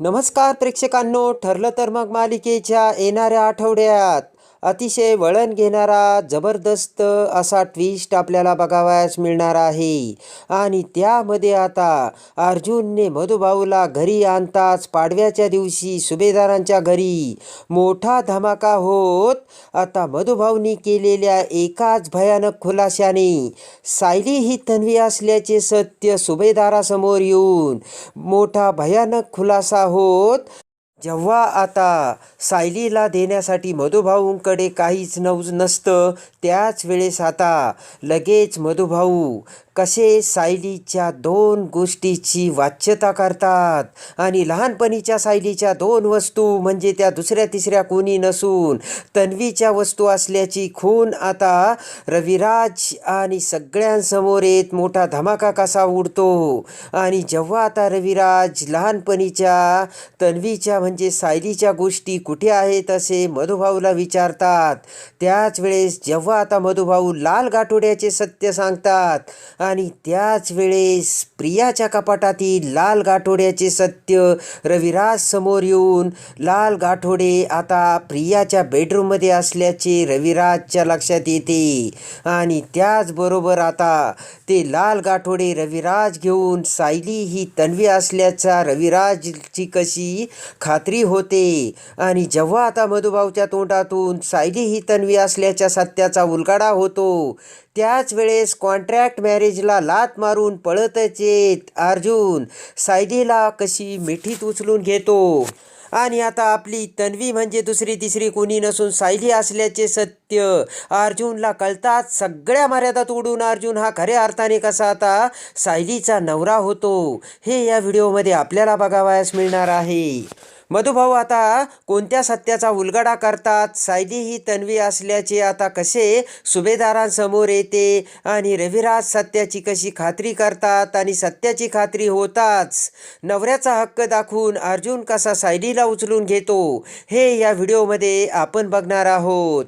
नमस्कार प्रेक्षकांनो ठरलं तर मग मालिकेच्या येणाऱ्या आठवड्यात. अतिशय वळण घेणारा जबरदस्त असा ट्विस्ट आपल्याला बघावयास मिळणार आहे. आणि त्यामध्ये आता अर्जुनने मधुभाऊला घरी आणताच पाडव्याच्या दिवशी सुभेदारांच्या घरी मोठा धमाका होत आता मधुभाऊनी केलेल्या एकाच भयानक खुलाशाने सायली ही तन्वी असल्याचे सत्य सुभेदारासमोर येऊन मोठा भयानक खुलासा होत जेव्हा आता सायलीला देण्यासाठी मधुभाऊंकडे काहीच नवज नसतं त्याच वेळेस आता लगेच मधुभाऊ कसे सायलीच्या दोन गोष्टीची वाच्यता करतात आणि लहानपणीच्या सायलीच्या दोन वस्तू म्हणजे त्या दुसऱ्या तिसऱ्या कोणी नसून तन्वीच्या वस्तू असल्याची खून आता रविराज आणि सगळ्यांसमोर येत मोठा धमाका कसा उडतो. आणि जेव्हा आता रविराज लहानपणीच्या तन्वीच्या म्हणजे सायलीच्या गोष्टी कुठे आहेत असे मधुभाऊला विचारतात त्याच वेळेस जेव्हा आता मधुभाऊ लाल गाठोड्याचे सत्य सांगतात आणि त्याच वेळेस प्रियाच्या कपाटातील लाल गाठोड्याचे सत्य रविराज समोर येऊन लाल गाठोडे आता प्रियाच्या बेडरूममध्ये असल्याचे रविराजच्या लक्षात येते. आणि त्याचबरोबर आता ते लाल गाठोडे रविराज घेऊन सायली ही तन्वी असल्याचा रविराजची कशी खात्री होते. आणि जेव्हा आता मधुभाऊच्या तोंडातून सायली ही तन्वी असल्याच्या सत्याचा उलगाडा होतो त्याच वेळेस कॉन्ट्रॅक्ट मॅरेजला लात मारून पळतच येत अर्जुन. सायलीला कशी मिठीत उचलून घेतो. आणि आता आपली तन्वी म्हणजे दुसरी तिसरी कोणी नसून सायली असल्याचे सत्य. अर्जुनला कळतात सगळ्या मर्यादा तोडून अर्जुन हा खऱ्या अर्थाने कसा आता सायलीचा नवरा होतो. हे या व्हिडिओमध्ये आपल्याला बघावयास मिळणार आहे. मधुभाऊ आता कोणत्या सत्याचा उलगडा करतात? सायली ही तन्वी असल्याचे आता कसे सुभेदारांसमोर येते? आणि रविराज सत्याची कशी खात्री करतात आणि सत्याची खात्री होताच? नवऱ्याचा हक्क दाखवून अर्जुन कसा सायलीला उचलून घेतो? हे या व्हिडिओमध्ये आपण बघणार आहोत.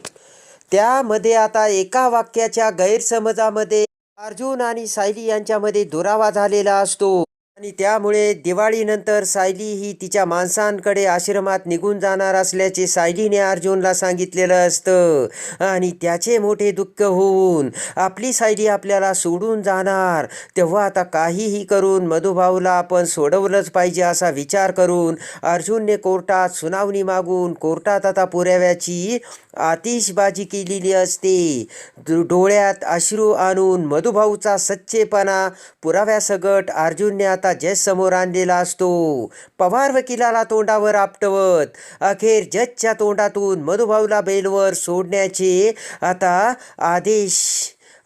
त्यामध्ये आता एका वाक्याच्या गैरसमजामध्ये अर्जुन आणि सायली यांच्यामध्ये दुरावा झालेला असतो. आणि त्यामुळे दिवाळीनंतर सायली ही तिच्या माणसांकडे आश्रमात निघून जाणार असल्याचे सायलीने अर्जुनला सांगितलेलं असतं. आणि त्याचे मोठे दुःख होऊन आपली सायली आपल्याला सोडून जाणार. तेव्हा आता काहीही करून मधुभाऊला आपण सोडवलंच पाहिजे असा विचार करून अर्जुनने कोर्टात सुनावणी मागून कोर्टात आता पुराव्याची आतिषबाजी केलेली असते. डोळ्यात अश्रू आणून मधुभाऊचा सच्चेपणा पुराव्यासगट अर्जुनने आता जज समोर आणलेला असतो. पवार वकिलाला तोंडावर आपटवत अखेर जजच्या तोंडातून मधुभाऊला बेलवर सोडण्याचे आता आदेश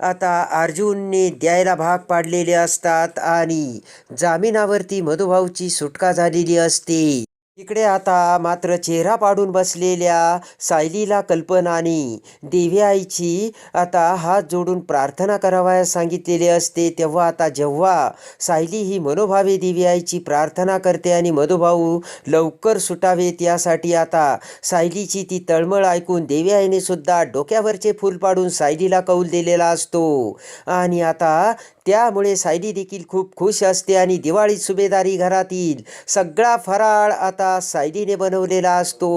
आता अर्जुनने द्यायला भाग पाडलेले असतात आणि जामिनावरती मधुभाऊची सुटका झालेली असते. इकडे आता मात्र चेहरा पाडून बसलेल्या सायलीला कल्पनाने देवी आईची आता हात जोडून प्रार्थना करावयास सांगितलेले असते तेव्हा आता जेव्हा सायली ही मनोभावे देवी आईची प्रार्थना करते आणि मधुभाऊ लवकर सुटावेत यासाठी आता सायलीची ती तळमळ ऐकून देवी आईने सुद्धा डोक्यावरचे फूल पाडून सायलीला कौल दिलेला असतो. आणि आता त्यामुळे सायली देखील खूप खुश असते आणि दिवाळीत सुभेदारी घरातील सगळा फराळ आता सायलीने बनवलेला असतो.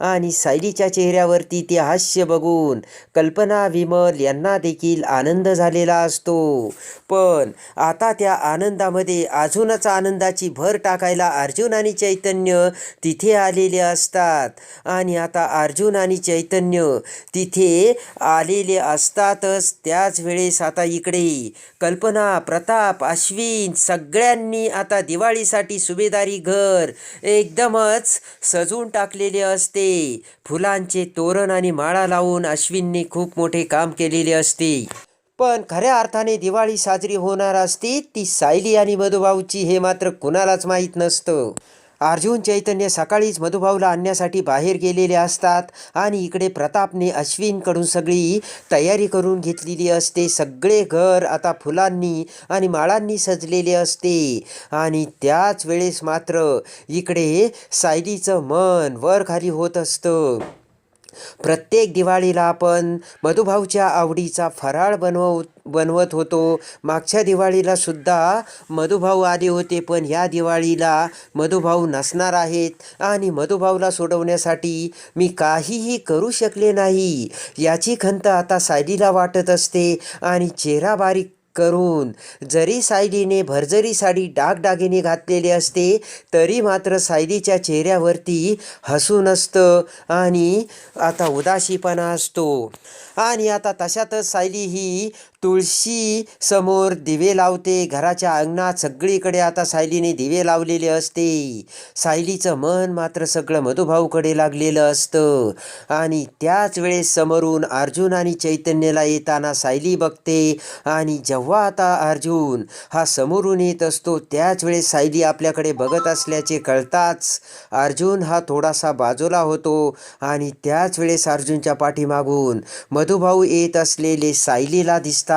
आणि सायलीच्या चेहऱ्यावरती ते हास्य बघून कल्पना विमल यांना देखील आनंद झालेला असतो. पण आता त्या आनंदामध्ये अजूनच आनंदाची भर टाकायला अर्जुन आणि चैतन्य तिथे आलेले असतात. आणि आता अर्जुन आणि चैतन्य तिथे आलेले असतातच त्याच वेळेस आता इकडे कल्प कल्पना प्रताप अश्विन सगळ्यांनी आता दिवाळीसाठी सुभेदारी घर एकदमच सजून टाकलेले असते. फुलांचे तोरण आणि माळा लावून अश्विनने खूप मोठे काम केलेले असते. पण खऱ्या अर्थाने दिवाळी साजरी होणार असती ती सायली आणि मधुभाऊची हे मात्र कुणालाच माहीत नसतं. अर्जुन चैतन्य सकाळीच मधुभाऊला आणण्यासाठी बाहेर गेलेले असतात आणि इकडे प्रतापने अश्विनकडून सगळी तयारी करून घेतलेली असते. सगळे घर आता फुलांनी आणि माळांनी सजलेले असते. आणि त्याच वेळेस मात्र इकडे सायलीचं मन वर खाली होत असतं. प्रत्येक दिवाळीला आपण मधुभाऊच्या आवडीचा फराळ बनव बनवत होतो. मागच्या दिवाळीला सुद्धा मधुभाऊ आले होते पण या दिवाळीला मधुभाऊ नसणार आहेत. आणि मधुभाऊला सोडवण्यासाठी मी काहीही करू शकले नाही. याची खंत आता सायलीला वाटत असते. आणि चेहरा बारीक करून. जरी सायलीने भरजरी साडी डागडागिने घातलेली असते तरी मात्र सायलीच्या चेहऱ्यावरती हसून असतं आणि आता उदासीपणा असतो. आणि आता तशातच सायली ही तुळशी समोर दिवे लावते. घराच्या अंगणात सगळीकडे आता सायलीने दिवे लावलेले असते. सायलीचं मन मात्र सगळं मधुभाऊकडे लागलेलं असतं. आणि त्याच वेळेस समोरून अर्जुन आणि चैतन्यला येताना सायली बघते. आणि जेव्हा आता अर्जुन हा समोरून येत असतो त्याच वेळेस सायली आपल्याकडे बघत असल्याचे कळताच अर्जुन हा थोडासा बाजूला होतो. आणि त्याच वेळेस अर्जुनच्या पाठीमागून मधुभाऊ येत असलेले सायलीला दिसतात.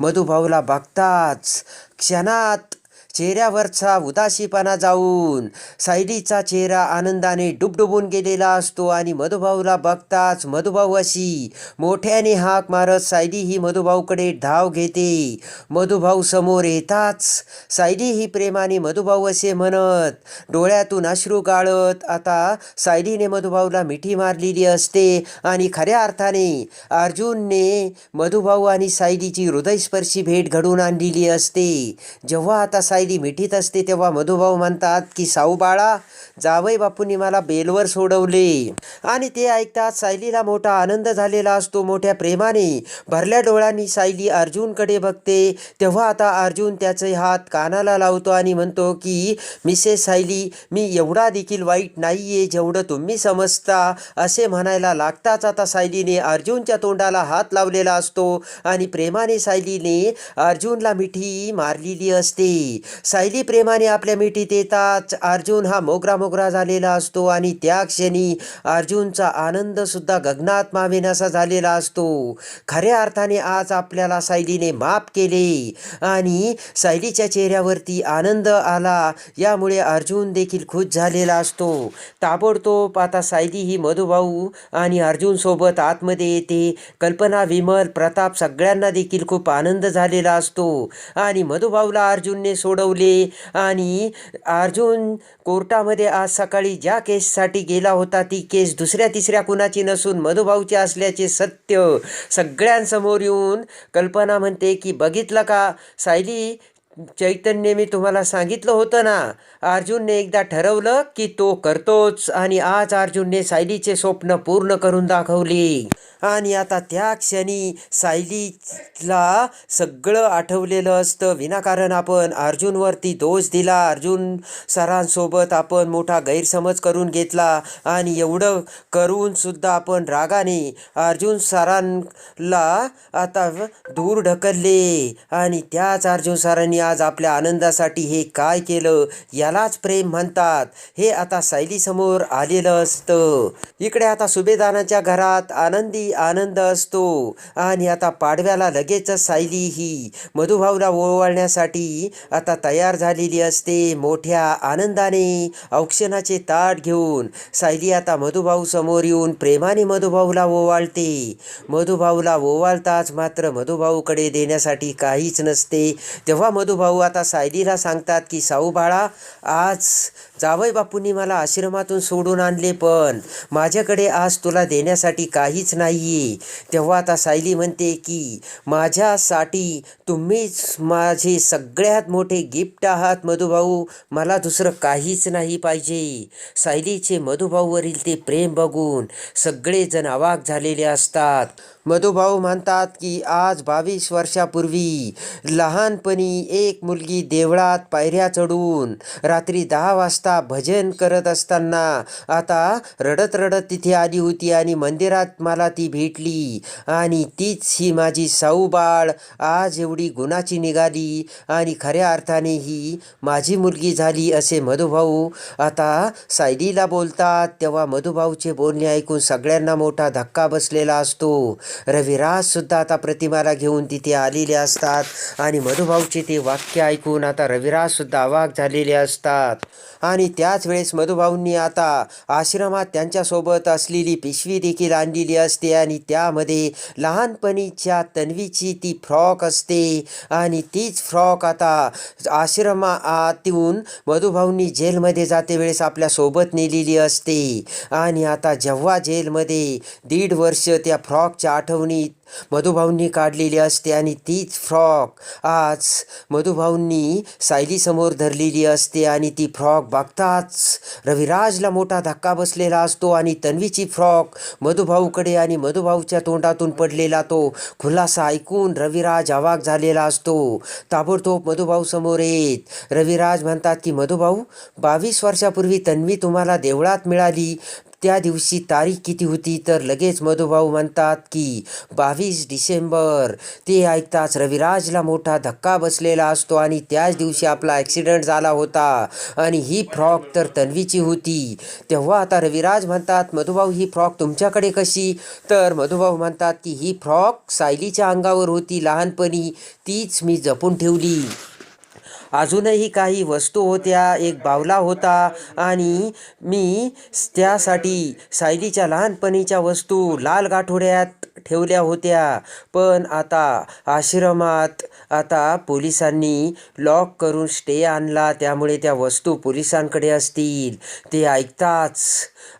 मधुभाऊला बघताच क्षणात चेहऱ्यावरचा उदासीपणा जाऊन सायलीचा चेहरा आनंदाने डुबडुबून गेलेला असतो आणि मधुभाऊला बघताच मधुभाऊ अशी मोठ्याने हाक मारत सायली ही मधुभाऊकडे धाव घेते. मधुभाऊ समोर येताच सायली ही प्रेमाने मधुभाऊ असे म्हणत डोळ्यातून अश्रू गाळत आता सायलीने मधुभाऊला मिठी मारलेली असते आणि खऱ्या अर्थाने अर्जुनने मधुभाऊ आणि सायलीची हृदयस्पर्शी भेट घडून आणलेली असते. जेव्हा आता सायली मिठीत असते तेव्हा मधुभाऊ म्हणतात की साऊ बाळा जावई बापूंनी मला बेलवर सोडवले. आणि ते ऐकतात सायलीला मोठा आनंद झालेला असतो मोठ्या प्रेमाने. भरल्या डोळ्यांनी सायली अर्जुनकडे बघते. तेव्हा आता अर्जुन त्याचे हात कानाला लावतो आणि म्हणतो की मिसेस सायली मी एवढा देखील वाईट नाही आहे जेवढं तुम्ही समजता. असे म्हणायला लागताच आता सायलीने अर्जुनच्या तोंडाला हात लावलेला असतो आणि प्रेमाने सायलीने अर्जुनला मिठी मारलेली असते. सायली प्रेमाने आपल्या मिठीत येताच अर्जुन हा मोगरा मोगरा झालेला असतो आणि त्या क्षणी अर्जुनचा आनंदसुद्धा गगनात मावेनासा झालेला असतो. खऱ्या अर्थाने आज आपल्याला सायलीने माफ केले आणि सायलीच्या चेहऱ्यावरती आनंद आला. यामुळे अर्जुन देखील खुश झालेला असतो. ताबडतोब आता सायली ही मधुभाऊ आणि अर्जुनसोबत आतमध्ये येते. कल्पना विमल प्रताप सगळ्यांना देखील खूप आनंद झालेला असतो आणि मधुभाऊला अर्जुनने सोड सोडवले. आणि अर्जुन कोर्टामध्ये आज सकाळी ज्या केससाठी गेला होता ती केस दुसऱ्या तिसऱ्या कुणाची नसून मधुभाऊची असल्याचे सत्य सगळ्यांसमोर येऊन कल्पना म्हणते की बघितलं का सायली? चैतन्य मी तुम्हाला सांगितलं होतं ना. अर्जुनने एकदा ठरवलं की तो करतोच. आणि आज अर्जुनने सायलीचे स्वप्न पूर्ण करून दाखवले. आणि आता त्या क्षणी सायलीला सगळं आठवलेलं असतं. विनाकारण आपण अर्जुनवरती दोष दिला. अर्जुन सरांसोबत आपण मोठा गैरसमज करून घेतला. आणि एवढं करूनसुद्धा आपण रागाने अर्जुन सरांला आता दूर ढकलले. आणि त्याच अर्जुन सरांनी आज आपल्या आनंदासाठी हे काय केलं यालाच प्रेम म्हणतात. हे आता सायलीसमोर आलेलं असतं. इकडे आता सुभेदानाच्या घरात आनंदी आनंद असतो. आणि आता पाडव्याला लगेचच सायली ही मधुभाऊला ओवाळण्यासाठी आता तयार झालेली असते मोठ्या आनंदाने औक्षणाचे ताट घेऊन. सायली आता मधुभाऊ समोर येऊन प्रेमाने मधुभाऊला ओवाळते. मधुभाऊला ओवाळताच मात्र मधुभाऊकडे देण्यासाठी काहीच नसते. तेव्हा मधु मधुभाऊ आता सायलीला सांगतात की साऊ बाळा आज जावई बापूंनी मला आश्रमातून सोडून आणले पण माझ्याकडे आज तुला देण्यासाठी काहीच नाहीये. तेव्हा आता सायली म्हणते की माझ्यासाठी तुम्हीच माझे सगळ्यात मोठे गिफ्ट आहात मधुभाऊ मला दुसरं काहीच नाही पाहिजे. सायलीचे मधुभाऊवरील ते प्रेम बघून सगळेजण अवाक झालेले असतात. मधुभाऊ म्हणतात की आज बावीस वर्षापूर्वी लहानपणी एक मुलगी देवळात पायऱ्या चढून रात्री दहा वाजता भजन करत असताना आता रडत रडत तिथे आली होती आणि मंदिरात मला ती भेटली. आणि तीच ही माझी साऊबाळ आज एवढी गुणाची निघाली आणि खऱ्या अर्थाने ही माझी मुलगी झाली असे मधुभाऊ आता सायलीला बोलतात. तेव्हा मधुभाऊचे बोलणे ऐकून सगळ्यांना मोठा धक्का बसलेला असतो. रविराजसुद्धा आता प्रतिमाला घेऊन तिथे आलेले असतात. आणि मधुभाऊचे ते वाक्य ऐकून आता रविराजसुद्धा अवाक झालेले असतात. आणि त्याच वेळेस मधुभाऊंनी आता आश्रमात त्यांच्यासोबत असलेली पिशवी देखील आणलेली असते. आणि त्यामध्ये लहानपणीच्या तन्वीची ती फ्रॉक असते. आणि तीच फ्रॉक आता आश्रमातून मधुभाऊंनी जेलमध्ये जाते वेळेस आपल्यासोबत नेलेली असते. आणि आता जेव्हा जेलमध्ये दीड वर्ष त्या फ्रॉकच्या आठवणीत मधुभाऊंनी काढलेली असते आणि तीच फ्रॉक आज मधुभाऊंनी सायलीसमोर धरलेली असते आणि ती फ्रॉक बघताच रविराजला मोठा धक्का बसलेला असतो आणि तन्वीची फ्रॉक मधुभाऊकडे आणि मधुभाऊच्या तोंडातून पडलेला तो खुलासा ऐकून रविराज अवाक झालेला असतो. ताबडतोब मधुभाऊ समोर येत. रविराज म्हणतात की मधुभाऊ बावीस वर्षापूर्वी तन्वी तुम्हाला देवळात मिळाली. त्या दिवशी तारीख किती होती तर लगेच मधुभाऊ म्हणतात की बावीस डिसेंबर. ते ऐकताच रविराजला मोठा धक्का बसलेला असतो आणि त्याच दिवशी आपला ॲक्सिडेंट झाला होता आणि ही फ्रॉक तर तन्वीची होती. तेव्हा आता रविराज म्हणतात मधुभाऊ ही फ्रॉक तुमच्याकडे कशी? तर मधुभाऊ म्हणतात की ही फ्रॉक सायलीच्या अंगावर होती लहानपणी. तीच मी जपून ठेवली. अजूनही काही वस्तू होत्या एक बावला होता आणि मी त्यासाठी सायलीच्या लहानपणीच्या वस्तू लाल गाठोड्यात ठेवल्या होत्या. पण आता आश्रमात आता पोलिसांनी लॉक करून स्टे आणला. त्यामुळे त्या वस्तू पोलिसांकडे असतील. ते ऐकताच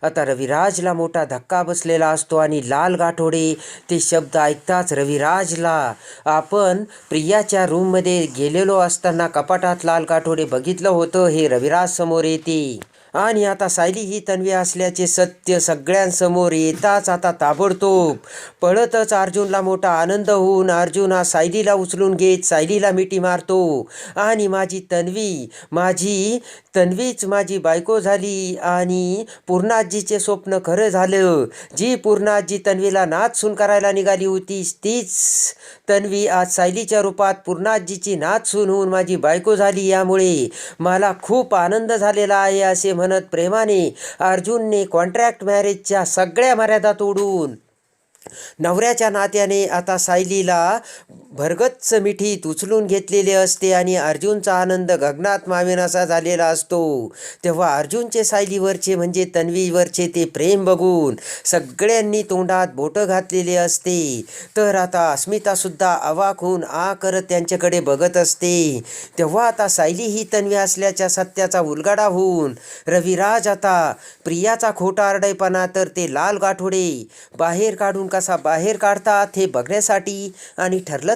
आता रविराजला मोठा धक्का बसलेला असतो आणि लाल गाठोडे ते शब्द ऐकताच रविराजला आपण प्रियाच्या रूममध्ये गेलेलो असताना कपाट कपाटात लाल काठोडे बघितलं होतं हे रविराज समोर येते. आणि आता सायली ही तन्वी असल्याचे सत्य सगळ्यांसमोर येताच आता ताबडतोब. पळतच अर्जुनला मोठा आनंद होऊन अर्जुन हा सायलीला उचलून घेत सायलीला मिठी मारतो. आणि माझी तन्वी माझी तन्वीच माझी बायको झाली आणि पूर्णाजीचे स्वप्न खरं झालं. जी पूर्णाजी तन्वीला नाच सून करायला निघाली होती तीच तन्वी आज सायलीच्या रूपात पूर्णाजीची नाच सून होऊन माझी बायको झाली. यामुळे मला खूप आनंद झालेला आहे असे म्हणत प्रेमाने अर्जुनने कॉन्ट्रॅक्ट मॅरेजच्या सगळ्या मर्यादा तोडून नवऱ्याच्या नात्याने आता सायलीला भरगच्च मिठीत उचलून घेतलेले असते आणि अर्जुनचा आनंद गगनात माविनासा झालेला असतो. तेव्हा अर्जुनचे सायलीवरचे म्हणजे तन्वीवरचे ते प्रेम बघून सगळ्यांनी तोंडात बोटं घातलेले असते. तर आता अस्मितासुद्धा अवाक होऊन आ करत त्यांच्याकडे बघत असते. तेव्हा आता सायली ही तन्वी असल्याच्या सत्याचा उलगाडा होऊन रविराज आता प्रियाचा खोटा आरडाईपणा तर ते लाल गाठोडे बाहेर काढून कसा बाहेर काढतात हे बघण्यासाठी? आणि ठरलं